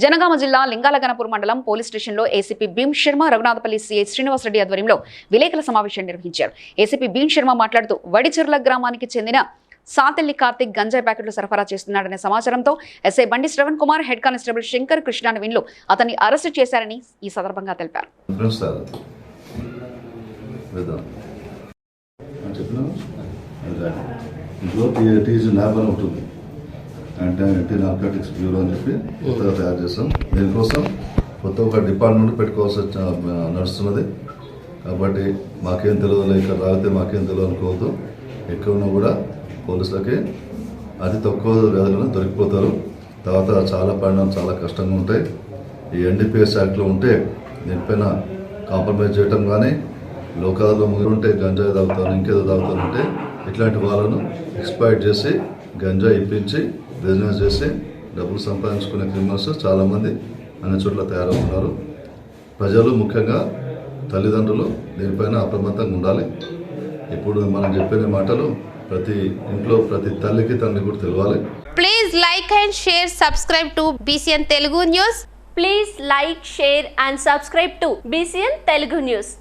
జనగామ జిల్లా లింగాలగనపూర్ మండలం పోలీస్ స్టేషన్లో ఏసీపీ భీమ్ శర్మ రఘునాథపల్లి సీఐ శ్రీనివాసరెడ్డి ఆధ్వర్యంలో విలేకరుల సమావేశం నిర్వహించారు. ఏసీపీ భీమ్ శర్మ మాట్లాడుతూ వడిచెర్ల గ్రామానికి చెందిన సాతెల్లి కార్తిక్ గంజాయి ప్యాకెట్లు సరఫరా చేస్తున్నాడనే సమాచారంతో SI Bandi Shravan Kumar head constable Shankar Krishna నవీన్లు అతన్ని అరెస్టు చేశారని ఈ సందర్భంగా తెలిపారు. ఉంటుంది అంటే యాంటీ నార్కోటిక్స్ బ్యూరో అని చెప్పి కొత్తగా తయారు చేస్తాం దీనికోసం కొత్త ఒక డిపార్ట్మెంట్ పెట్టుకోవాల్సి వచ్చి- నడుస్తున్నది. కాబట్టి మాకేం తెలియదు ఇక్కడ రాగితే మాకేం తెలియదు అనుకోవద్దు. ఎక్కడున్నా కూడా పోలీసులకి అతి తక్కువ వ్యవధిలో దొరికిపోతారు. తర్వాత చాలా పరిణామాలు చాలా కష్టంగా ఉంటాయి. ఈ ఎన్డీపీఎస్ యాక్ట్లో ఉంటే దీనిపైన కాంప్రమైజ్ చేయటం కానీ లోకాల్లో ఉంటే గంజాయి తాగుతాను ఇంకేదో తాగుతాను అంటే ఇట్లాంటి వాళ్ళను ఎక్స్పైర్ చేసి గంజాయి ఇప్పించి బిజినెస్ చేసి డబ్బులు సంపాదించుకునే క్రిమినల్స్ చాలామంది అన్ని చోట్ల తయారవుతున్నారు. ప్రజలు ముఖ్యంగా తల్లిదండ్రులు దీనిపైన అప్రమత్తంగా ఉండాలి. ఇప్పుడు మనం చెప్పిన మాటలు ప్రతి ఇంట్లో ప్రతి తల్లికి తండ్రి కూడా తెలవాలి. Please like and share subscribe to BCN Telugu news please like share and subscribe to BCN Telugu news